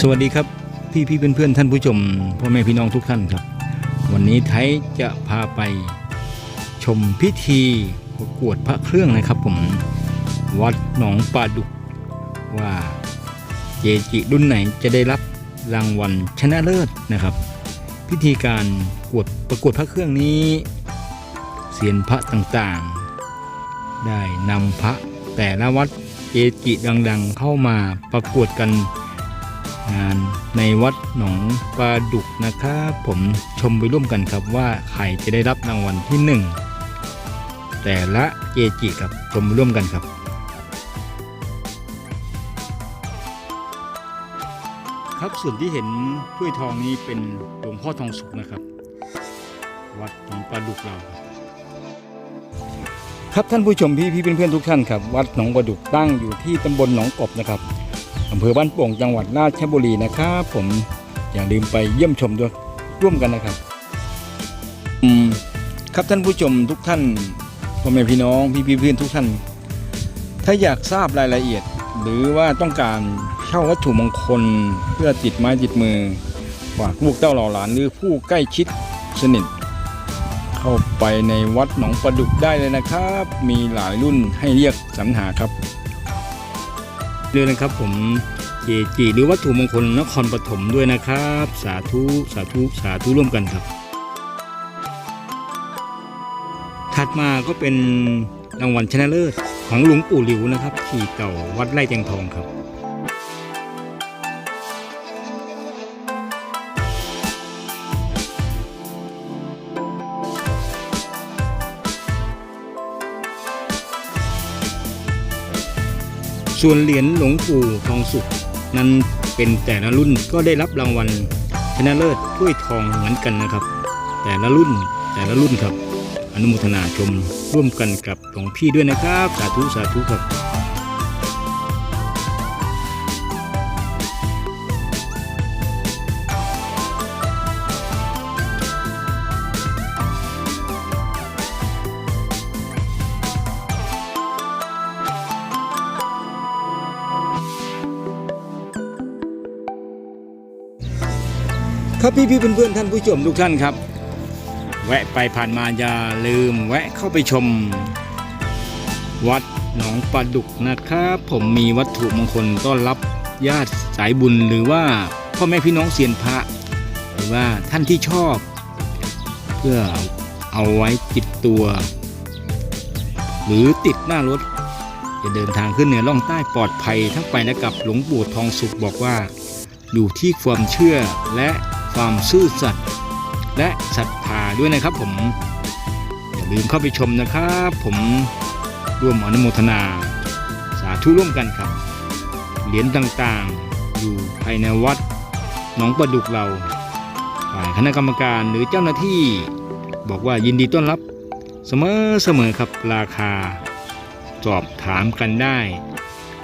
สวัสดีครับพี่พี่เพื่อนเพื่อนท่านผู้ชมพ่อแม่พี่น้องทุกท่านครับ วันนี้ไทยจะพาไปชมพิธีประกวดพระเครื่องนะครับผมวัดหนองปลาดุกว่าเจจิรุ่นไหนจะได้รับรางวัลชนะเลิศนะครับ พิธีการกวดประกวดพระเครื่องนี้เสียนพระต่างๆ ได้นำพระแต่ละวัดเจจิดัง ๆ เข้ามาประกวดกัน งานในวัดหนองปลาดุกนะครับผมชมไปร่วมกันครับว่าใครจะได้รับรางวัลที่หนึ่งแต่ละเจจิครับชมไปร่วมกันครับครับส่วนที่เห็นถ้วยทองนี้เป็นหลวงพ่อทองสุขนะครับ วัดหนองปลาดุกเราครับครับท่านผู้ชมพี่พี่เพื่อนๆทุกท่านครับ วัดหนองปลาดุกตั้งอยู่ที่ตำบลหนองกบนะครับ อำเภอบ้านโป่งจังหวัดราชบุรีนะครับผมอย่าลืมไปเยี่ยมชมด้วยร่วมกันนะครับอืมครับท่านผู้ชมทุกท่านพ่อแม่พี่น้องพี่พี่เพื่อนทุกท่าน ถ้าอยากทราบรายละเอียด หรือว่าต้องการเช่าวัตถุมงคลเพื่อติดไม้ติดมือฝากลูกเต้าเหล่าหลานหรือผู้ใกล้ชิดสนิทเข้าไปในวัดหนองประดุกได้เลยนะครับ มีหลายรุ่นให้เรียกสรรหาครับ เลยนะครับ ผมเจจีหรือวัตถุมงคลนครปฐมด้วยนะครับ สาธุสาธุสาธุร่วมกันครับ ถัดมาก็เป็นรางวัลชนะเลิศของหลวงปู่หลิวนะครับขี่เก่าวัดไร่แตงทองครับ ส่วนเหรียญหลวงปู่ทองสุขนั้นเป็นแต่ละรุ่นก็ได้รับรางวัลชนะเลิศถ้วยทองเหมือนกันนะครับ แต่ละรุ่นแต่ละรุ่นครับ อนุโมทนาชมร่วมกันกับหลวงพี่ด้วยนะครับ สาธุสาธุครับ ครับพี่พี่ๆเพื่อนท่านผู้ชมทุกท่านครับ แวะไปผ่านมาอย่าลืม แวะเข้าไปชม วัดหนองปลาดุกนะครับผมมีวัตถุมงคลต้อนรับญาติสายบุญหรือว่าพ่อแม่พี่น้องเซียนพระ หรือว่าท่านที่ชอบ เพื่อเอาไว้ติดตัว หรือติดหน้ารถ จะเดินทางขึ้นเหนือล่องใต้ปลอดภัยทั้งไปและกลับหลวงปู่ทองสุขบอกว่า อยู่ที่ความเชื่อและ ความซื่อสัตย์และศรัทธาด้วยนะครับผม อย่าลืมเข้าไปชมนะครับ ผมร่วมอนุโมทนา สาธุร่วมกันครับ เหรียญต่างๆ อยู่ภายในวัดหนองประดุกเราฝ่ายคณะกรรมการหรือเจ้าหน้าที่ บอกว่ายินดีต้อนรับ เสมอเสมอครับราคา สอบถามกันได้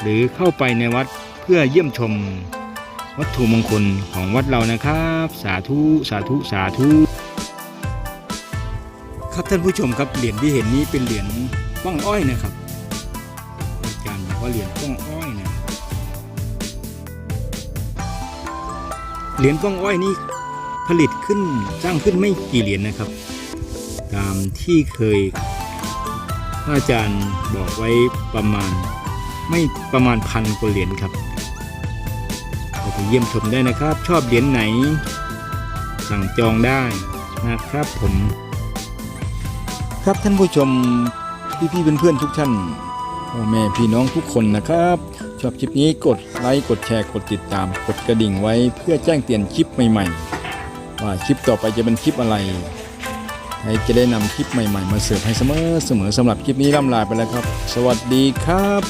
หรือเข้าไปในวัดเพื่อเยี่ยมชม วัตถุมงคลของวัดเรานะครับ สาธุสาธุสาธุครับท่านผู้ชมครับเหรียญที่เห็นนี้เป็นเหรียญป้องอ้อยนะครับอาจารย์บอกว่าเหรียญป้องอ้อยนะเหรียญป้องอ้อยนี่ผลิตขึ้นสร้างขึ้นไม่กี่เหรียญนะครับ ตามที่เคยอาจารย์บอกไว้ประมาณไม่ประมาณพันกว่าเหรียญครับ เข้าไปเยี่ยมชมได้นะครับ ชอบเหรียญไหน สั่งจองได้นะครับผม ครับท่านผู้ชมพี่พี่ๆเพื่อนๆทุกท่านพ่อแม่พี่น้องทุกคนนะครับ ชอบคลิปนี้กดไลค์กดแชร์กดติดตาม กดกระดิ่งไว้เพื่อแจ้งเตือนคลิปใหม่ๆ ว่าคลิปต่อไปจะเป็นคลิปอะไรให้จะได้นำคลิปใหม่ๆ มาเสิร์ฟให้เสมอเสมอสำหรับคลิปนี้ล่ำลาไปแล้วครับ สวัสดีครับ